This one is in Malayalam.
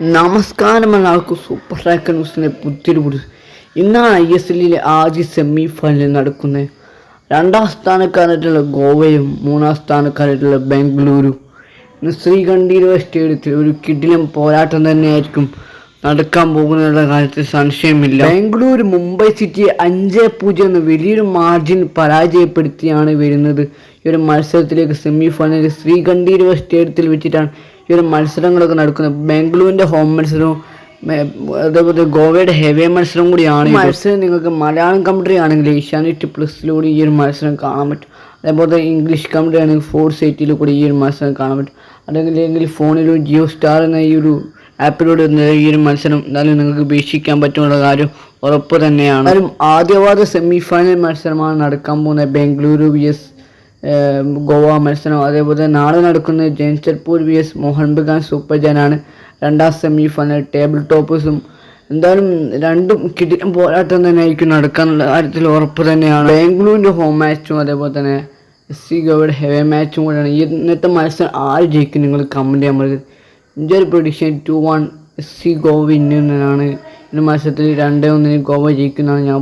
നമസ്കാരം എല്ലാവർക്കും സൂപ്പർ ട്രാക്ക് ന്യൂസിന്റെ പുതിയൊരു പുതിയ ഇന്നാണ് ഐ എസ് എല്ലിലെ ആദ്യ സെമി ഫൈനൽ നടക്കുന്നത് രണ്ടാം സ്ഥാനക്കാരായിട്ടുള്ള ഗോവയും മൂന്നാം സ്ഥാനക്കാരായിട്ടുള്ള ബാംഗ്ലൂരും ഇന്ന് ശ്രീകണ്ഠീരവ സ്റ്റേഡിയത്തിൽ ഒരു കിടിലം പോരാട്ടം തന്നെയായിരിക്കും നടക്കാൻ പോകുന്നുള്ള കാര്യത്തിൽ സംശയമില്ല. ബാംഗ്ലൂർ മുംബൈ സിറ്റിയെ അഞ്ച് പൂജ്യം എന്ന വലിയൊരു മാർജിൻ പരാജയപ്പെടുത്തിയാണ് വരുന്നത്. ഈ ഒരു മത്സരത്തിലേക്ക് സെമി ഫൈനലിൽ ശ്രീകണ്ഠീരവ സ്റ്റേഡിയത്തിൽ വെച്ചിട്ടാണ് ഈ ഒരു മത്സരങ്ങളൊക്കെ നടക്കുന്നത് ബാംഗ്ലൂരിന്റെ ഹോം മത്സരവും അതേപോലെ ഗോവയുടെ ഹെവി മത്സരം കൂടിയാണ് ഈ മത്സരം നിങ്ങൾക്ക് മലയാളം കമ്പ്യൂട്ടറി ആണെങ്കിൽ ഏഷ്യാനെറ്റ് പ്ലസിലൂടെ ഈ ഒരു മത്സരം കാണാൻ പറ്റും. അതേപോലെ ഇംഗ്ലീഷ് കമ്പ്യൂട്ടറി ആണെങ്കിൽ ഫോർസ് എയ്റ്റിൽ കൂടി ഈ ഒരു മത്സരം കാണാൻ പറ്റും. അല്ലെങ്കിൽ എങ്കിൽ ഫോണിലും ജിയോ സ്റ്റാർ എന്ന ഈ ഒരു ആപ്പിലൂടെ ഈ ഒരു മത്സരം എന്തായാലും നിങ്ങൾക്ക് വീക്ഷിക്കാൻ പറ്റുമുള്ള കാര്യം ഉറപ്പ് തന്നെയാണ്. ആദ്യവാദ സെമി ഫൈനൽ മത്സരമാണ് നടക്കാൻ പോകുന്നത്. ബാംഗ്ലൂരു വി എസ് ഗോവ മത്സരം. അതേപോലെ നാളെ നടക്കുന്ന Jamshedpur V S Mohun Bagan super ജനാണ്. രണ്ടാം സെമി ഫൈനൽ ടേബിൾ ടോപ്പേഴ്സും എന്തായാലും രണ്ടും കിടിലം പോരാട്ടം തന്നെ ആയിരിക്കും നടക്കാനുള്ള കാര്യത്തിൽ ഉറപ്പ് തന്നെയാണ്. ബാംഗ്ലൂരിന്റെ ഹോം മാച്ചും അതേപോലെ തന്നെ എസ് സി ഗോവയുടെ ഹെവി മാച്ചും കൂടെയാണ്. ഈ ഇന്നത്തെ മത്സരം ആര് ജയിക്കും നിങ്ങൾ കമന്റ് ചെയ്യാൻ പറയുന്നത് എന്റെ ഒരു prediction two one S C Goa വിന്നറാണ് ഈ മത്സരത്തിൽ രണ്ടേ ഒന്നിന് ഗോവ ജയിക്കുന്നതാണ് ഞാൻ